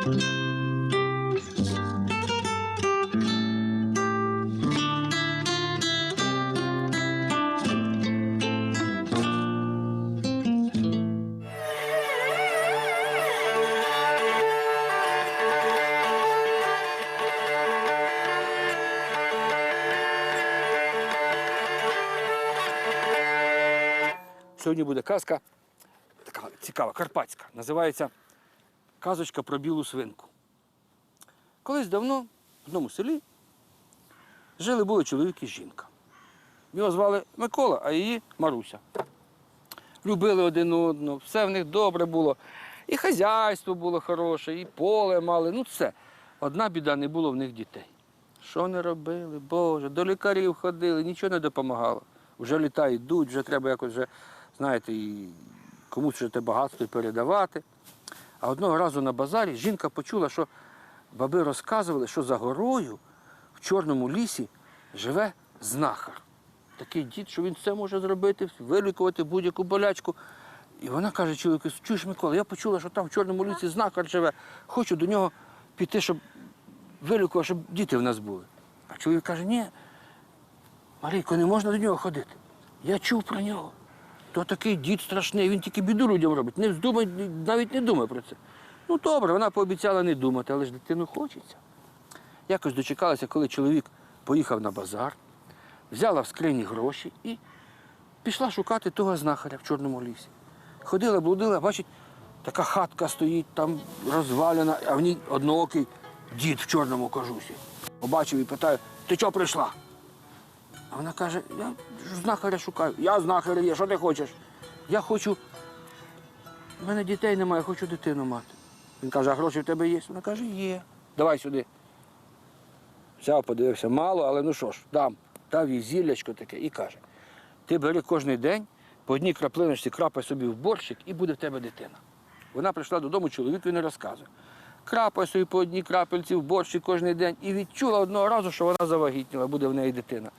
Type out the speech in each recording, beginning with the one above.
Сьогодні буде казка така цікава, карпатська. Називається Казочка про білу свинку. Колись давно в одному селі жили були чоловік і жінка. Його звали Микола, а її Маруся. Любили один одного, все в них добре було. І хазяйство було хороше, і поле мали, ну все. Одна біда не було в них дітей. Що не робили, Боже, до лікарів ходили, нічого не допомагало. Вже літа йдуть, вже треба якось вже, знаєте, і комусь вже те багатство передавати. А одного разу на базарі жінка почула, що баби розказували, що за горою в Чорному лісі живе знахар. Такий дід, що він все може зробити, вилікувати будь-яку болячку. І вона каже чоловіку, чуєш, Микола, я почула, що там в Чорному лісі знахар живе. Хочу до нього піти, щоб вилікував, щоб діти в нас були. А чоловік каже, ні, Марійко, не можна до нього ходити. Я чув про нього. То такий дід страшний, він тільки біду людям робить. Не вздумай, навіть не думай про це. Ну добре, вона пообіцяла не думати, але ж дитину хочеться. Якось дочекалася, коли чоловік поїхав на базар, взяла в скрині гроші і пішла шукати того знахаря в Чорному лісі. Ходила, блудила, бачить, така хатка стоїть, там розвалена, а в ній одноокий дід в чорному кожусі. Побачив і питає, ти чого прийшла? А вона каже, я знахаря шукаю. Я знахар є, що ти хочеш? Я хочу. У мене дітей немає, хочу дитину мати. Він каже, а гроші в тебе є? Вона каже, є. Давай сюди. Взяв, подивився, мало, але ну що ж, дам. Дав їй зіллячко таке і каже: ти бери кожен день по одній краплиночці крапай собі в борщик і буде в тебе дитина. Вона прийшла додому, чоловікові не розказує. Крапай собі по одній крапельці в борщик кожен день і відчула одного разу, що вона завагітніла, буде в неї дитина.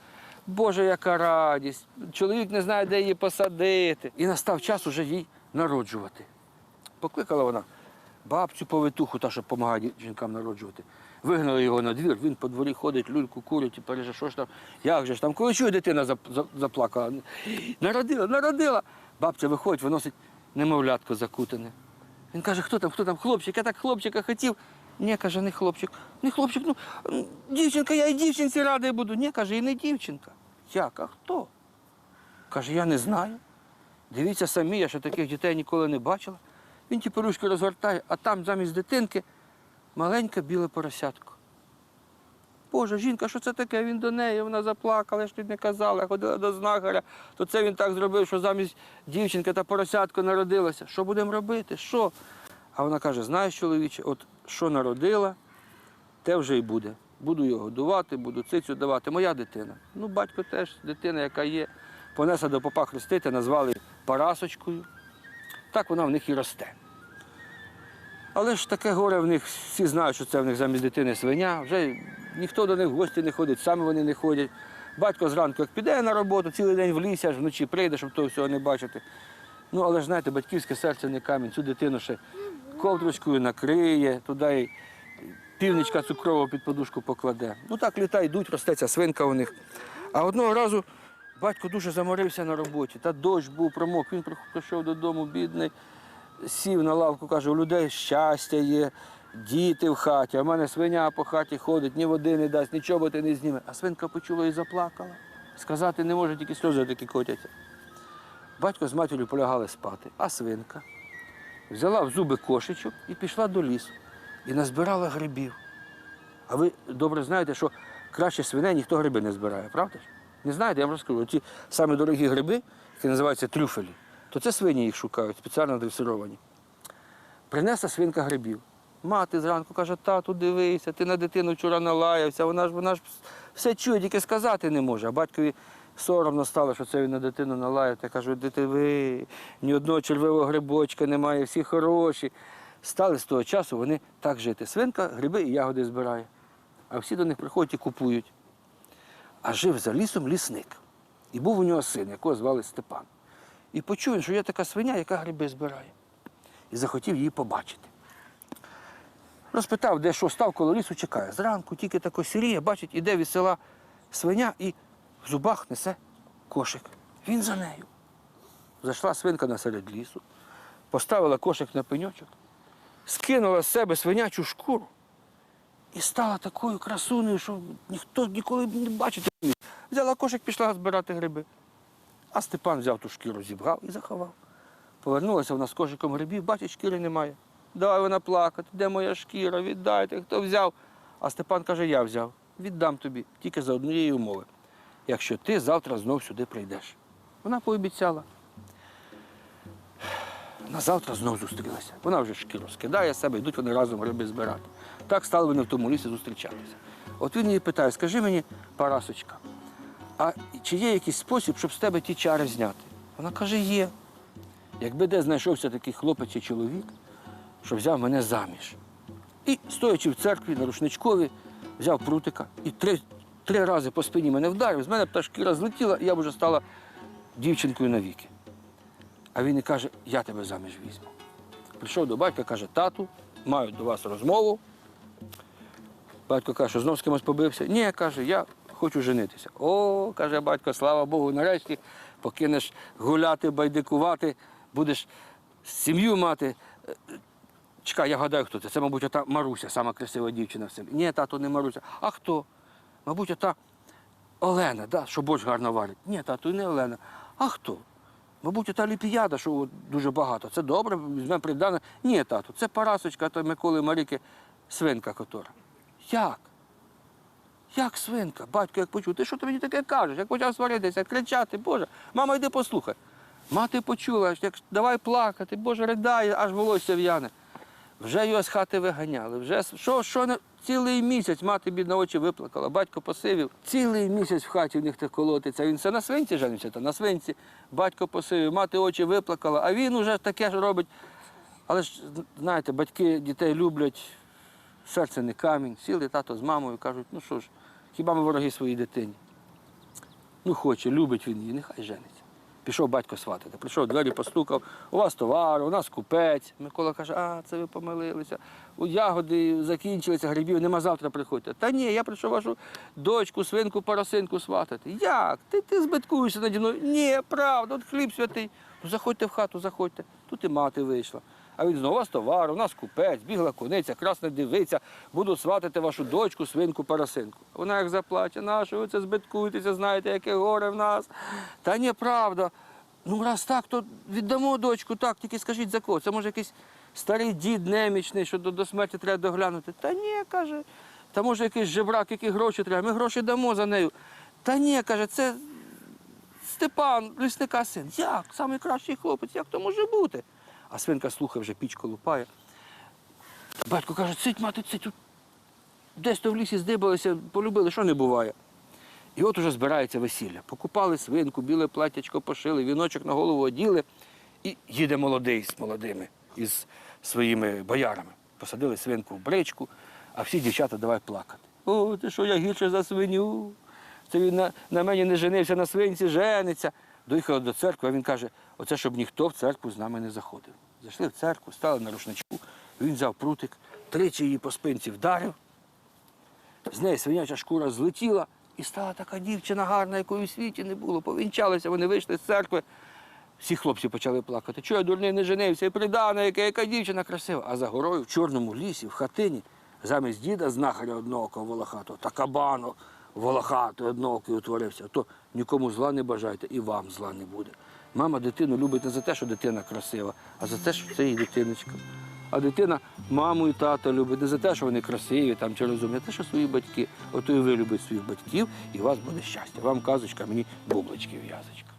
Боже, яка радість! Чоловік не знає, де її посадити. І настав час уже їй народжувати. Покликала вона бабцю повитуху, та, що допомагає жінкам народжувати. Вигнали його на двір, він по дворі ходить, люльку курить і переже, що ж там, як же ж там, коли чує, дитина зап- за- заплакала. Народила, народила. Бабця виходить, виносить немовлятко закутане. Він каже, хто там, хто там, хлопчик, я так хлопчика хотів. Ні, каже, не хлопчик. Не хлопчик, ну дівчинка, я і дівчинці радий буду. Ні, каже, і не дівчинка. Як, а хто? Каже, я не знаю. Дивіться самі, я ще таких дітей ніколи не бачила. Він ті порушки розгортає, а там замість дитинки маленьке біле поросятко. Боже, жінка, що це таке? Він до неї, вона заплакала, я ж тобі не казала, ходила до знахаря, то це він так зробив, що замість дівчинки та поросятко народилося. Що будемо робити? Що? А вона каже: знаєш, чоловіче, от що народила, те вже і буде. Буду його годувати, буду цицю давати. Моя дитина. Ну, батько теж дитина, яка є. Понесла до попа хрестити, назвали Парасочкою. Так вона в них і росте. Але ж таке горе в них, всі знають, що це в них замість дитини свиня. Вже ніхто до них в гості не ходить, самі вони не ходять. Батько зранку як піде на роботу, цілий день в лісі, аж вночі прийде, щоб того всього не бачити. Ну, але ж знаєте, батьківське серце не камінь, цю дитину ще ковдрочкою накриє, туди півничка цукрового під подушку покладе. Ну так літа йдуть, росте ця свинка у них. А одного разу батько дуже заморився на роботі. Та дощ був, промок, він прийшов додому, бідний, сів на лавку, каже, у людей щастя є, діти в хаті, а в мене свиня по хаті ходить, ні води не дасть, нічого ти не зніме. А свинка почула і заплакала. Сказати не може, тільки сльози такі котяться. Батько з матір'ю полягали спати, а свинка взяла в зуби кошечок і пішла до лісу. І назбирала грибів. А ви добре знаєте, що краще свиней ніхто гриби не збирає, правда? Не знаєте, я вам розкажу. Ті самі дорогі гриби, які називаються трюфелі, то це свині їх шукають, спеціально дресировані. Принесла свинка грибів. Мати зранку каже, тату, дивися, ти на дитину вчора налаявся, вона ж вона ж все чує, тільки сказати не може. А батькові соромно стало, що це він на дитину налаяв. Я кажу, ви, ні одного червивого грибочка немає, всі хороші. Стали з того часу вони так жити. Свинка гриби і ягоди збирає. А всі до них приходять і купують. А жив за лісом лісник. І був у нього син, якого звали Степан. І почув що є така свиня, яка гриби збирає. І захотів її побачити. Розпитав, де що став коло лісу, чекає. Зранку тільки тако сіріє, бачить, іде від села свиня і в зубах несе кошик. Він за нею. Зайшла свинка на серед лісу, поставила кошик на пеньочок, скинула з себе свинячу шкуру і стала такою красунею, що ніхто ніколи не бачити. Взяла кошик, пішла збирати гриби. А Степан взяв ту шкіру, зібрав і заховав. Повернулася вона з кошиком грибів, бачить, шкіри немає. Давай вона плакати, де моя шкіра, віддайте, хто взяв. А Степан каже, я взяв. Віддам тобі, тільки за однієї умови. Якщо ти завтра знов сюди прийдеш. Вона пообіцяла. На завтра знов зустрілися. Вона вже шкіру скидає себе, йдуть вони разом гриби збирати. Так стали вони в тому лісі зустрічатися. От він її питає, скажи мені, Парасочка, а чи є якийсь спосіб, щоб з тебе ті чари зняти? Вона каже, є. Якби де знайшовся такий хлопець чи чоловік, що взяв мене заміж. І, стоячи в церкві на рушничкові, взяв прутика і три, три рази по спині мене вдарив, з мене та шкіра злетіла, і я вже стала дівчинкою навіки. А він і каже, я тебе заміж візьму. Прийшов до батька, каже, тату, маю до вас розмову. Батько каже, що знов з кимось побився. Ні, каже, я хочу женитися. О, каже батько, слава Богу, нарешті покинеш гуляти, байдикувати, будеш сім'ю мати. Чекай, я гадаю, хто це. Це, мабуть, ота Маруся, сама красива дівчина в селі. Ні, тато, не Маруся. А хто? Мабуть, ота Олена, да, що борщ гарно варить. Ні, тато, і не Олена. А хто? Мабуть, ота ліпіяда, що от дуже багато. Це добре, візьмемо придане. Ні, тату, це Парасочка, то Миколи Маріки, свинка котора. Як? Як свинка? Батько, як почув, ти що ти мені таке кажеш? Як почав сваритися, кричати, Боже, мама, йди послухай. Мати почула, як давай плакати, Боже, ридає, аж волосся в'яне. Вже його з хати виганяли. Вже що, що не цілий місяць мати бідна очі виплакала, батько посивів. Цілий місяць в хаті в них так колотиться. Він все на свинці женився, то на свинці. Батько посивів, мати очі виплакала, а він уже таке ж робить. Але ж, знаєте, батьки дітей люблять, серце не камінь. Сіли тато з мамою, кажуть, ну що ж, хіба ми вороги своїй дитині? Ну хоче, любить він її, нехай жениться. Пішов батько сватати. Прийшов, двері постукав, у вас товар, у нас купець. Микола каже, а це ви помилилися. У ягоди закінчилися, грибів, нема завтра приходьте. Та ні, я прийшов вашу дочку, свинку, поросинку сватати. Як? Ти, ти збиткуєшся наді мною? Ні, правда, от хліб святий. Ну заходьте в хату, заходьте. Тут і мати вийшла. А він знову у вас товар, у нас купець, бігла кониця, красна дивиться, буду сватати вашу дочку, свинку, поросинку. Вона як заплаче, на що ви це збиткуєтеся, знаєте, яке горе в нас. Та ні, правда. Ну, раз так, то віддамо дочку, так, тільки скажіть за кого. Це може якийсь старий дід немічний, що до, до смерті треба доглянути. Та ні, каже, та може якийсь жебрак, які гроші треба. Ми гроші дамо за нею. Та ні, каже, це Степан, лісника син. Як? Самий кращий хлопець, як то може бути? А свинка слухає, вже пічку лупає. Батько каже, цить, мати, цить, десь то в лісі здибалися, полюбили, що не буває. І от уже збирається весілля. Покупали свинку, біле платтячко пошили, віночок на голову оділи. І їде молодий з молодими, із своїми боярами. Посадили свинку в бричку, а всі дівчата давай плакати. О, ти що я гірше за свиню? Це він на, на мені не женився, на свинці жениться. Доїхали до церкви, а він каже, оце щоб ніхто в церкву з нами не заходив. Зайшли в церкву, стали на рушничку, він взяв прутик, тричі її по спинці вдарив, з неї свиняча шкура злетіла і стала така дівчина гарна, якої у світі не було. Повінчалися, вони вийшли з церкви. Всі хлопці почали плакати. Чого я дурний не женився, і придана, яка, яка дівчина красива. А за горою в чорному лісі, в хатині, замість діда знахаря одноокого волохатого та кабану волохатого одноокий утворився, то нікому зла не бажайте і вам зла не буде. Мама дитину любить не за те, що дитина красива, а за те, що це її дитиночка. А дитина маму і тата любить не за те, що вони красиві там, чи розумні, а те, що свої батьки. Ото і ви любите своїх батьків, і у вас буде щастя. Вам казочка, мені бублички в'язочка.